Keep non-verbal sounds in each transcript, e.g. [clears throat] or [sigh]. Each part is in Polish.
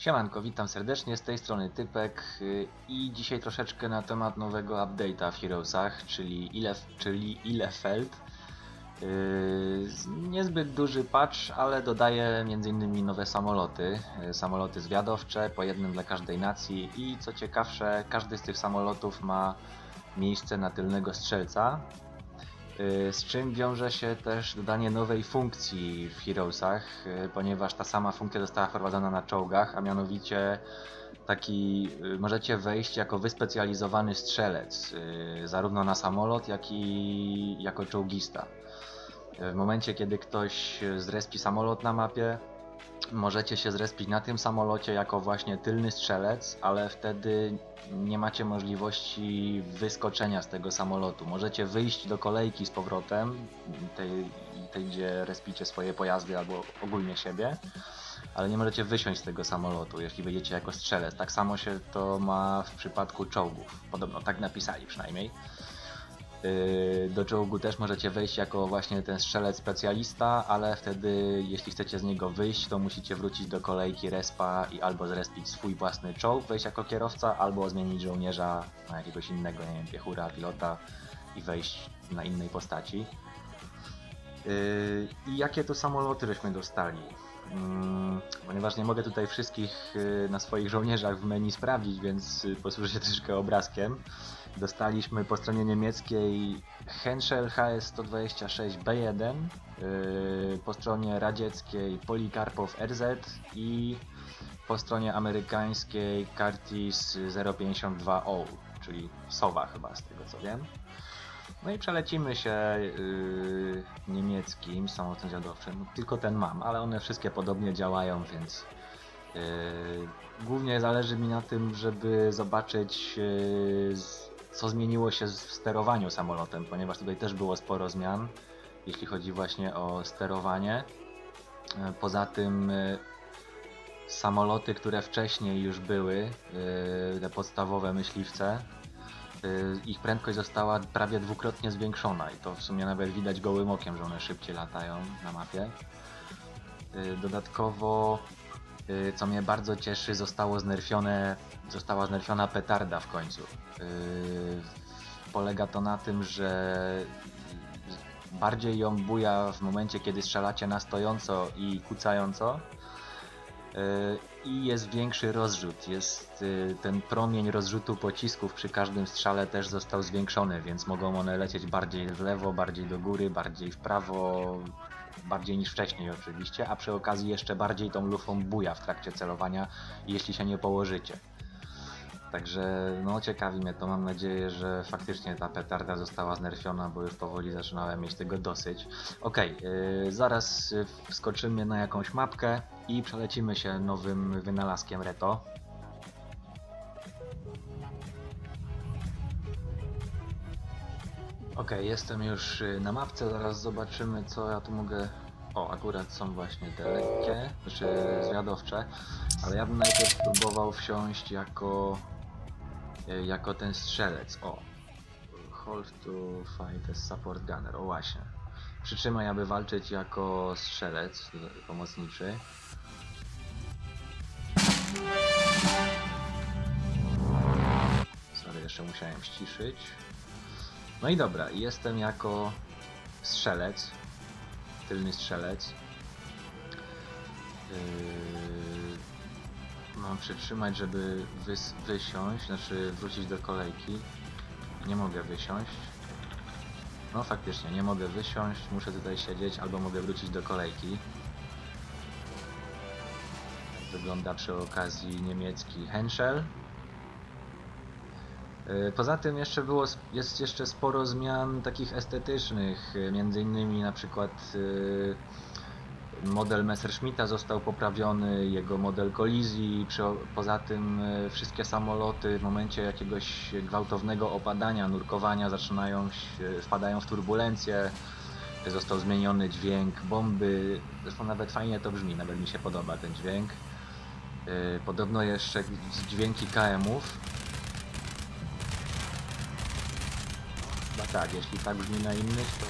Siemanko, witam serdecznie, z tej strony Typek y, i dzisiaj troszeczkę na temat nowego update'a w Heroesach, czyli, ile, czyli Ilefeld. Yy, niezbyt duży patch, ale dodaje m.in. nowe samoloty, yy, samoloty zwiadowcze, po jednym dla każdej nacji i co ciekawsze, każdy z tych samolotów ma miejsce na tylnego strzelca, z czym wiąże się też dodanie nowej funkcji w Heroesach, yy, ponieważ ta sama funkcja została wprowadzona na czołgach, a mianowicie taki yy, możecie wejść jako wyspecjalizowany strzelec, zarówno na samolot, jak i jako czołgista. W momencie, kiedy ktoś zrespi samolot na mapie, możecie się zrespić na tym samolocie jako właśnie tylny strzelec, ale wtedy nie macie możliwości wyskoczenia z tego samolotu. Możecie wyjść do kolejki z powrotem, tej, tej gdzie respicie swoje pojazdy albo ogólnie siebie, ale nie możecie wysiąść z tego samolotu, jeśli wyjdziecie jako strzelec. Tak samo się to ma w przypadku czołgów. Podobno tak napisali przynajmniej. Yy, do czołgu też możecie wejść jako właśnie ten strzelec specjalista, ale wtedy jeśli chcecie z niego wyjść, to musicie wrócić do kolejki respa i albo zrespić swój własny czołg, wejść jako kierowca, albo zmienić żołnierza na jakiegoś innego, nie wiem, piechura, pilota i wejść na innej postaci. Yy, I jakie to samoloty żeśmy dostali? Mm, ponieważ nie mogę tutaj wszystkich yy, na swoich żołnierzach w menu sprawdzić, więc posłużę się [laughs] troszkę obrazkiem. Dostaliśmy po stronie niemieckiej Henschel HS-126B1, yy, po stronie radzieckiej Polikarpow RZ i po stronie amerykańskiej Curtis 052O, czyli Sowa chyba z tego co wiem. No i przelecimy się yy, niemieckim samolotem zwiadowczym. Tylko ten mam, ale one wszystkie podobnie działają, więc yy, głównie zależy mi na tym, żeby zobaczyć yy, co zmieniło się w sterowaniu samolotem, ponieważ tutaj też było sporo zmian, jeśli chodzi właśnie o sterowanie. Poza tym samoloty, które wcześniej już były, te podstawowe myśliwce, ich prędkość została prawie dwukrotnie zwiększona i to w sumie nawet widać gołym okiem, że one szybciej latają na mapie. Dodatkowo, co mnie bardzo cieszy, zostało znerfione, została znerfiona petarda w końcu. Polega to na tym, że bardziej ją buja w momencie, kiedy strzelacie na stojąco i kucająco, i jest większy rozrzut. Jest ten promień rozrzutu pocisków przy każdym strzale też został zwiększony, więc mogą one lecieć bardziej w lewo, bardziej do góry, bardziej w prawo, bardziej niż wcześniej oczywiście, a przy okazji jeszcze bardziej tą lufą buja w trakcie celowania, jeśli się nie położycie. Także no ciekawi mnie to, mam nadzieję, że faktycznie ta petarda została znerfiona, bo już powoli zaczynałem mieć tego dosyć. Okej, okay, yy, zaraz wskoczymy na jakąś mapkę i przelecimy się nowym wynalazkiem Reto. Ok, jestem już na mapce, zaraz zobaczymy co ja tu mogę... O, akurat są właśnie te lekkie, znaczy zwiadowcze, ale ja bym najpierw spróbował wsiąść jako jako ten strzelec. O, hold to fight as support gunner. O właśnie. Przytrzymaj, aby walczyć jako strzelec pomocniczy. Sorry, jeszcze musiałem ściszyć. No i dobra, jestem jako strzelec, tylny strzelec. Yy, mam przytrzymać, żeby wys wysiąść, znaczy wrócić do kolejki. Nie mogę wysiąść. No faktycznie, nie mogę wysiąść, muszę tutaj siedzieć, albo mogę wrócić do kolejki. Wygląda przy okazji niemiecki Henschel. Poza tym jeszcze było, jest jeszcze sporo zmian takich estetycznych, między innymi na przykład model Messerschmitta został poprawiony, jego model kolizji, poza tym wszystkie samoloty w momencie jakiegoś gwałtownego opadania, nurkowania zaczynają się, wpadają w turbulencje, został zmieniony dźwięk bomby, zresztą nawet fajnie to brzmi, nawet mi się podoba ten dźwięk. Podobno jeszcze dźwięki KM-ów. Tak, jeśli tak brzmi na innych, to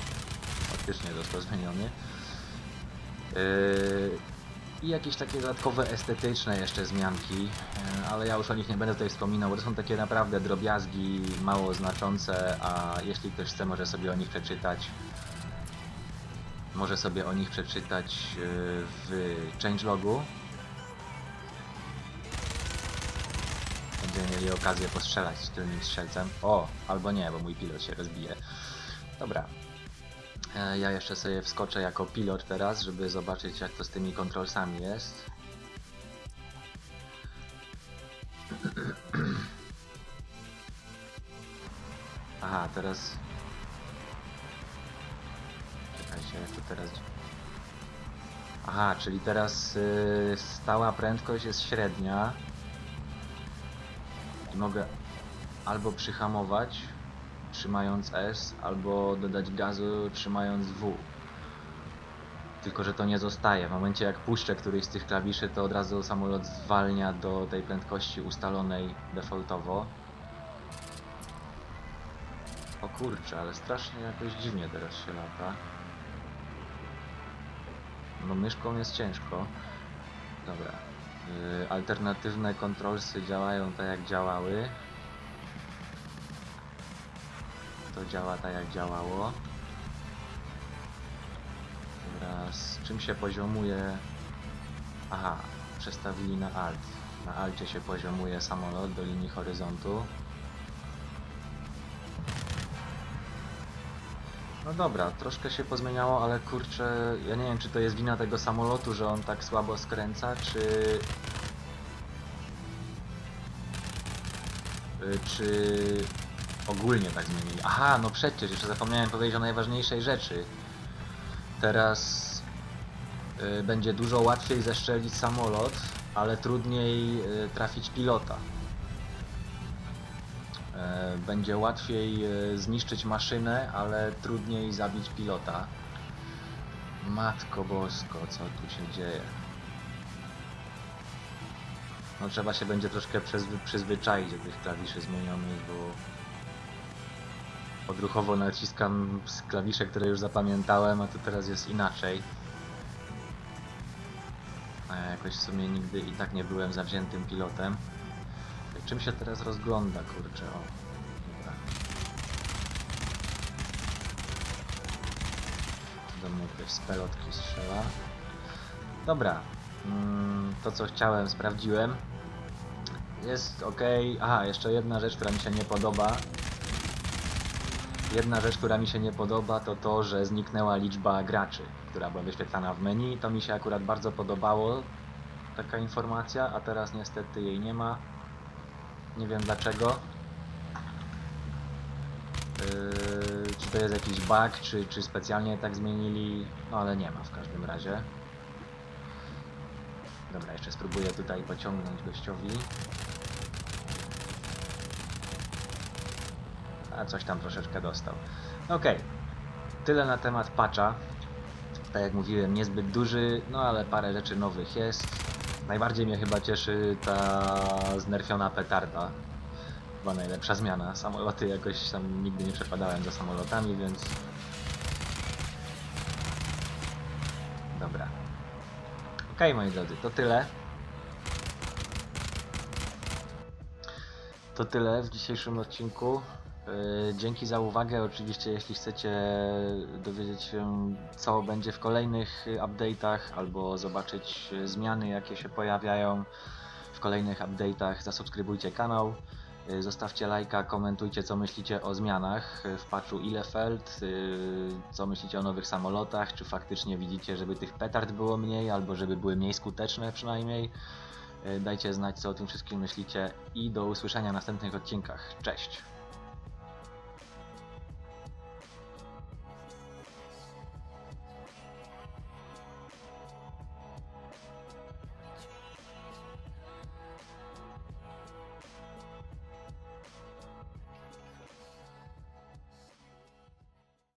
faktycznie został zmieniony. I jakieś takie dodatkowe estetyczne jeszcze zmianki, e, ale ja już o nich nie będę tutaj wspominał, bo to są takie naprawdę drobiazgi, mało znaczące, a jeśli ktoś chce, może sobie o nich przeczytać. Może sobie o nich przeczytać e, w changelogu. Będziemy mieli okazję postrzelać z tylnym strzelcem. O, albo nie, bo mój pilot się rozbije. Dobra. E, Ja jeszcze sobie wskoczę jako pilot teraz, żeby zobaczyć jak to z tymi kontrolsami jest. [clears throat] Aha, teraz... Czekajcie, jak to teraz... Aha, czyli teraz y, stała prędkość jest średnia. I mogę albo przyhamować, trzymając S, albo dodać gazu trzymając W. Tylko, że to nie zostaje. W momencie jak puszczę któryś z tych klawiszy, to od razu samolot zwalnia do tej prędkości ustalonej defaultowo. O kurczę, ale strasznie jakoś dziwnie teraz się lata. No myszką jest ciężko. Dobra. Yy, alternatywne kontrolsy działają tak jak działały. To działa tak jak działało. Dobra, z czym się poziomuje? Aha, przestawili na alt. Na alcie się poziomuje samolot do linii horyzontu. No dobra, troszkę się pozmieniało, ale kurczę, ja nie wiem czy to jest wina tego samolotu, że on tak słabo skręca, czy... Y, Czy ogólnie tak zmienili. Aha, no przecież, jeszcze zapomniałem powiedzieć o najważniejszej rzeczy. Teraz y, będzie dużo łatwiej zestrzelić samolot, ale trudniej y, trafić pilota. E, Będzie łatwiej e, zniszczyć maszynę, ale trudniej zabić pilota. Matko bosko, co tu się dzieje? No trzeba się będzie troszkę przyzwy przyzwyczaić do tych klawiszy zmienionych, bo odruchowo naciskam klawisze, które już zapamiętałem, a to teraz jest inaczej. A ja jakoś w sumie nigdy i tak nie byłem zawziętym pilotem. Czym się teraz rozgląda, kurczę, o. Dobra. Do mnie ktoś z pelotki strzela. Dobra. Mm, to co chciałem, sprawdziłem. Jest ok. Aha, jeszcze jedna rzecz, która mi się nie podoba. Jedna rzecz, która mi się nie podoba, to to, że zniknęła liczba graczy, która była wyświetlana w menu. To mi się akurat bardzo podobało, taka informacja, a teraz niestety jej nie ma. Nie wiem dlaczego. Yy, czy to jest jakiś bug, czy, czy specjalnie tak zmienili, no ale nie ma w każdym razie. Dobra, jeszcze spróbuję tutaj pociągnąć gościowi. A coś tam troszeczkę dostał. Okej, tyle na temat patcha. Tak jak mówiłem, niezbyt duży, no ale parę rzeczy nowych jest. Najbardziej mnie chyba cieszy ta znerfiona petarda. Chyba najlepsza zmiana. Samoloty jakoś tam nigdy nie przepadałem za samolotami, więc... Dobra. Okej, moi drodzy, to tyle. To tyle w dzisiejszym odcinku. Yy, Dzięki za uwagę. Oczywiście, jeśli chcecie dowiedzieć się, co będzie w kolejnych y, update'ach, albo zobaczyć y, zmiany, jakie się pojawiają w kolejnych update'ach, zasubskrybujcie kanał. Y, Zostawcie lajka, komentujcie, co myślicie o zmianach y, w patchu Ilefeld, y, co myślicie o nowych samolotach, czy faktycznie widzicie, żeby tych petard było mniej, albo żeby były mniej skuteczne przynajmniej. Y, Dajcie znać, co o tym wszystkim myślicie i do usłyszenia w następnych odcinkach. Cześć!